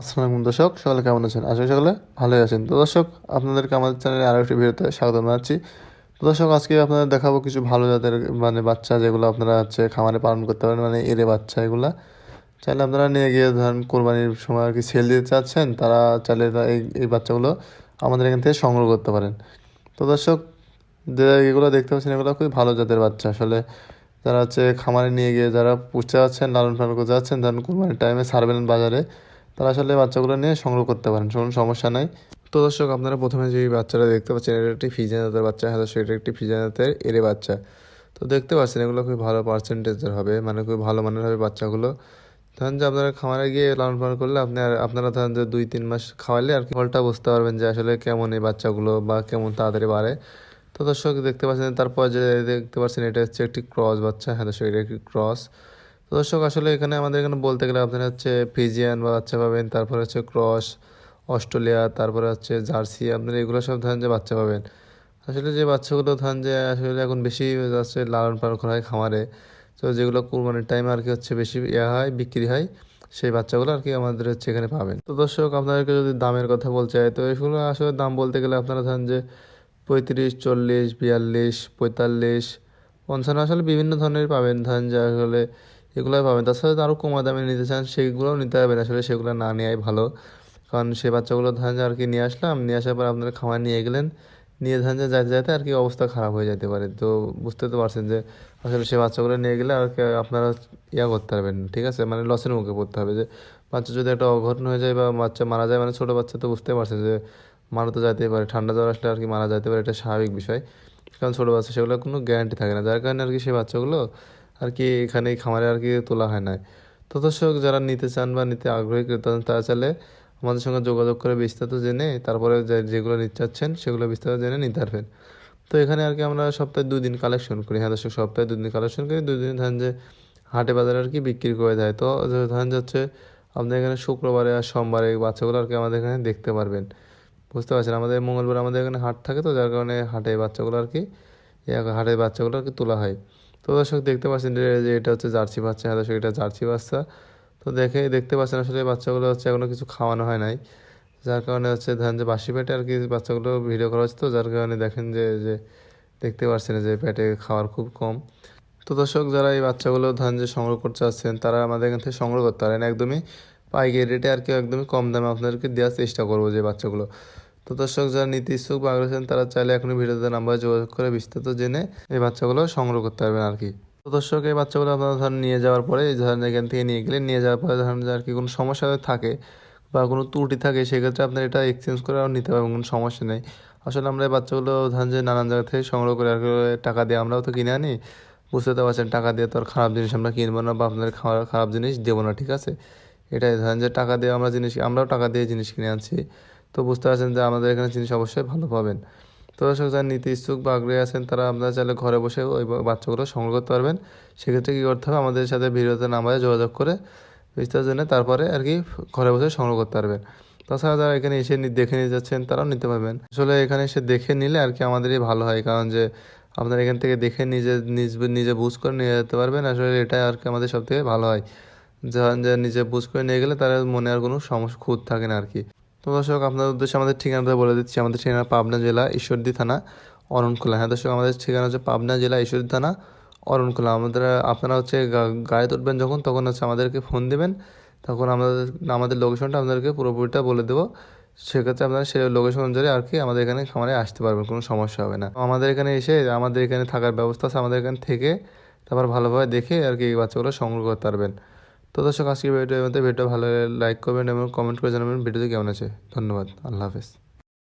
আসসালামু দর্শক, সকলে কেমন আছেন? আশা সকলে ভালোই আছেন। তো দর্শক আপনাদেরকে আমাদের চ্যানেলে আরও একটি ভিডিওতে স্বাগত জানাচ্ছি। তো দর্শক, আজকে আপনাদের দেখাবো কিছু ভালো জাতের মানে বাচ্চা যেগুলো আপনারা হচ্ছে খামারে পালন করতে পারেন মানে এরে বাচ্চা এগুলা। চাইলে আপনারা নিয়ে গিয়ে ধরেন কোরবানির সময় আর কি সেল দিতে চাচ্ছেন, তারা চাইলে এই এই বাচ্চাগুলো আমাদের এখান থেকে সংগ্রহ করতে পারেন। তো দর্শক, যে এগুলো দেখতে পাচ্ছেন, এগুলো খুবই ভালো জাতের বাচ্চা। আসলে যারা হচ্ছে খামারে নিয়ে গিয়ে যারা পুষতে যাচ্ছেন লালন পালন করতে যাচ্ছেন ধরেন কোরবানির টাইমে ছাড়বেন বাজারে। তারা আসলে বাচ্চাগুলো নিয়ে সংগ্রহ করতে পারেন কোনো সমস্যা নাই। তো দর্শক, আপনারা প্রথমে যে বাচ্চাটা দেখতে পাচ্ছেন, এটা একটি ফিজা জাতের বাচ্চা হ্যাঁ এটা একটি ফিজা জাতের এরে বাচ্চা। তো দেখতে পাচ্ছেন, এগুলো খুবই ভালো পার্সেন্টেজের হবে মানে খুবই ভালো মানের হবে বাচ্চাগুলো। ধরেন যে আপনারা খামারে গিয়ে লালন পালন করলে আপনি আর- আপনারা ধরেন যে দুই তিন মাস খাওয়ালে আর ফলটা বুঝতে পারবেন যে আসলে কেমন এই বাচ্চাগুলো বা কেমন তাড়াতাড়ি বাড়ে। তো দর্শক, দেখতে পাচ্ছেন, তারপর যে দেখতে পাচ্ছেন, এটা হচ্ছে একটি ক্রস বাচ্চা হ্যাঁ দর্শক, এটা একটি ক্রস দর্শক, আসলে এখানে আমাদের এখানে বলতে গেলে আপনারা হচ্ছে ফিজিয়ান বাচ্চা পাবেন, তারপরে হচ্ছে ক্রস, অস্ট্রেলিয়া, তারপরে হচ্ছে জার্সি, আপনারা এগুলো সব ধরেন যে বাচ্চা পাবেন। আসলে যে বাচ্চাগুলো ধরেন যে আসলে এখন বেশি হচ্ছে লালন পালন করা হয় খামারে, তো যেগুলো কুরবানির টাইমে আর কি হচ্ছে বেশি ইয়ে হয়, বিক্রি হয়, সেই বাচ্চাগুলো আর কি আমাদের হচ্ছে এখানে পাবেন। তো দর্শক, আপনাদেরকে যদি দামের কথা বলতে চাই, তো এগুলো আসলে দাম বলতে গেলে আপনারা ধরেন যে পঁয়ত্রিশ, চল্লিশ, বিয়াল্লিশ, পঁয়তাল্লিশ, পঞ্চান্ন, আসলে বিভিন্ন ধরনের পাবেন। ধরেন যে আসলে এগুলোই পাবেন। তাছাড়া আরও কমা দামে নিতে চান, সেগুলোও নিতে পারবেন। আসলে সেগুলো না নেওয়াই ভালো। কারণ সে বাচ্চাগুলো ধান আর কি নিয়ে আসলাম, নিয়ে আসার পর আপনারা খাওয়া নিয়ে গেলেন, নিয়ে ধান যে যাতে যাতে আর কি অবস্থা খারাপ হয়ে যেতে পারে। তো বুঝতে তো পারছেন যে আসলে সে বাচ্চাগুলো নিয়ে গেলে আর কি আপনারা ইয়া করতে পারবেন ঠিক আছে? মানে লসের মুখে পড়তে হবে যে বাচ্চা যদি একটা অঘটন হয়ে যায় বা বাচ্চা মারা যায় মানে ছোটো বাচ্চা তো বুঝতে পারছেন যে মারা তো যেতেই পারে। ঠান্ডা জ্বর আসলে আর কি মারা যেতে পারে, এটা স্বাভাবিক বিষয়। কারণ ছোটো বাচ্চা সেগুলো কোনো গ্যারান্টি থাকে না। যার কারণে আর কি সেই বাচ্চাগুলো আর কি এখানে খামারে আর কি তোলা হয় না তো দর্শক, যারা নিতে চান বা নিতে আগ্রহী ক্রেতা তারা চাইলে আমাদের সঙ্গে যোগাযোগ করে বিস্তারিত জেনে তারপরে যেগুলো নিতে চাচ্ছেন, সেগুলো বিস্তারিত জেনে নিতে পারবেন। তো এখানে আর কি আমরা সপ্তাহে দুই দিন কালেকশন করি। হ্যাঁ দর্শক, সপ্তাহে দুই দিন কালেকশন করি। দুই দিন ধরেন যে হাটে বাজারে আর কি বিক্রি করে দেয়। তো যে ধরেন যে হচ্ছে আপনি এখানে শুক্রবারে আর সোমবারে বাচ্চাগুলো আর কি আমাদের এখানে দেখতে পারবেন। বুঝতে পারছেন? আমাদের মঙ্গলবার আমাদের এখানে হাট থাকে তো, যার কারণে হাটে বাচ্চাগুলো আর কি হাটের বাচ্চাগুলো আর কি তোলা হয়। তো দর্শক দেখতে পাচ্ছেন যে এটা হচ্ছে জার্সি বাচ্চা হ্যাঁ দর্শক এটা জার্সি বাচ্চা। তো দেখে, দেখতে পাচ্ছেন আসলে বাচ্চাগুলো হচ্ছে এখনও কিছু খাওয়ানো হয় নাই। যার কারণে হচ্ছে ধরেন যে বাসি পেটে আর কি বাচ্চাগুলো ভিডিও করা হচ্ছে তো, যার কারণে দেখেন যে যে দেখতে পাচ্ছেন যে পেটে খাওয়ার খুব কম। তো দর্শক যারা এই বাচ্চাগুলো ধান যে সংগ্রহ করতে চাচ্ছেন, তারা আমাদের এখান থেকে সংগ্রহ করতে পারেন। একদমই পাইকারি রেটে আর কি একদমই কম দামে আপনাদেরকে দেওয়ার চেষ্টা করব যে বাচ্চাগুলো। তো দর্শক যারা নিতে ইচ্ছুক বা আগ্রহী তারা চাইলে এখনই ভিডিওতে নাম্বারে যোগাযোগ করে বিস্তারিত জেনে এই বাচ্চাগুলো সংগ্রহ করতে পারবেন আর কি। তো দর্শক এই বাচ্চাগুলো আপনারা ধরেন নিয়ে যাওয়ার পরে এই ধরেন এখান থেকে নিয়ে গেলে, নিয়ে যাওয়ার পরে ধরেন আর কি কোনো সমস্যা থাকে বা কোনো ত্রুটি থাকে, সেক্ষেত্রে আপনার এটা এক্সচেঞ্জ করে আর নিতে পারবেন, কোনো সমস্যা নেই। আসলে আমরা এই বাচ্চাগুলো ধরেন যে নানান জায়গা থেকে সংগ্রহ করে আর টাকা দিয়ে আমরাও তো কিনে আনি। বুঝতে তো পারছেন, টাকা দিয়ে তো আর খারাপ জিনিস আমরা কিনবো না বা আপনাদের খাওয়ার খারাপ জিনিস দেবো না, ঠিক আছে? এটাই ধরেন যে টাকা দিয়ে আমরা জিনিস, আমরাও টাকা দিয়ে জিনিস কিনে আনছি। তো বুঝতে পারছেন যে আমাদের এখানে জিনিস অবশ্যই ভালো পাবেন। তো দর্শক যারা নিতে ইচ্ছুক বা আগ্রহী আছেন, তারা আপনারা চাইলে ঘরে বসে ওই বাচ্চাগুলো সংগ্রহ করতে পারবেন। সেক্ষেত্রে কী করতে হবে? আমাদের সাথে ভিডিওতে নাম্বারে যোগাযোগ করে বিস্তারিত জেনে তারপরে আর কি ঘরে বসে সংগ্রহ করতে পারবেন। তাছাড়া যারা এখানে এসে দেখে নিয়ে যাচ্ছেন, তারাও নিতে পারবেন। আসলে এখানে এসে দেখে নিলে আর কি আমাদেরই ভালো হয়, কারণ যে আপনার এখান থেকে দেখে নিজে, নিজ, নিজে বুঝ করে নিয়ে যেতে পারবেন। আসলে এটাই আর কি আমাদের সব থেকে ভালো হয়। ধরেন যে নিজে বুঝ করে নিয়ে গেলে তার মনে আর কোনো সমস্যা, খুঁত থাকে না আর কি। তো দর্শক, আপনাদের উদ্দেশ্যে আমাদের ঠিকানাটা বলে দিচ্ছি। আমাদের ঠিকানা পাবনা জেলা, ঈশ্বরদী থানা অরণখোলা হ্যাঁ দর্শক, আমাদের ঠিকানা হচ্ছে পাবনা জেলা, ঈশ্বরদী থানা অরণখোলা আমাদের, আপনারা হচ্ছে গাড়ি তুলবেন যখন, তখন হচ্ছে আমাদেরকে ফোন দেবেন। তখন আমাদের আমাদের লোকেশনটা আপনাদেরকে পুরোপুরিটা বলে দেবো। সেক্ষেত্রে আপনারা সেই লোকেশন অনুযায়ী আর কি আমাদের এখানে খামারে আসতে পারবেন, কোনো সমস্যা হবে না। আমাদের এখানে এসে, আমাদের এখানে থাকার ব্যবস্থা আছে আমাদের এখানে থেকে। তারপর ভালোভাবে দেখে আর কি এই বাচ্চাগুলো সংগ্রহ করতে পারবেন। তো দর্শক, আজকের ভিডিও মধ্যে ভিডিও ভালো লাইক করবেন এবং কমেন্ট করে জানাবেন ভিডিওতে কেমন আছে। ধন্যবাদ, আল্লাহ হাফেজ।